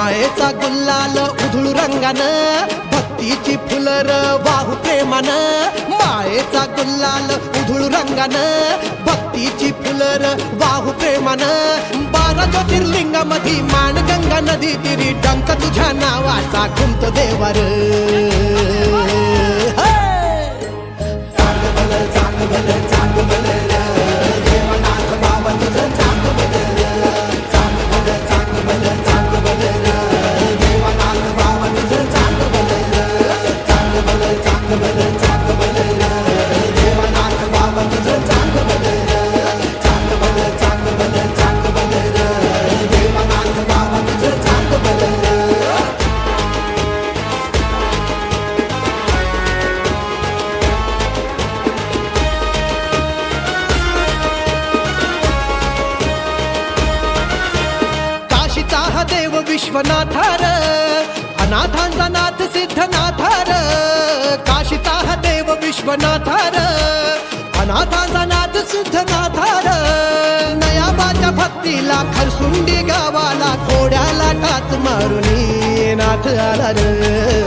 मायेचा गुल्लाल उधळू रंगानं भक्तीची फुलर वाहू प्रेमानं. मायेचा गुल्लाल उधळू रंगानं भक्तीची फुलर वाहू प्रेमानं. बारा ज्योतिर्लिंगामधी माणगंगा नदी तिरी डंक तुझ्या नावाचा घुमत देवर. चांग चांग काशीचा हा देव विश्वनाथार अनाथांचा नाथ सिद्धनाथार. काशीचा हा देव विश्वनाथार अनाथांचा नाथ सिद्धनाथार. नयाबाच्या भक्तीला खरसुंडी गावाला घोड्याला टाच मारुनी नाथ आला रे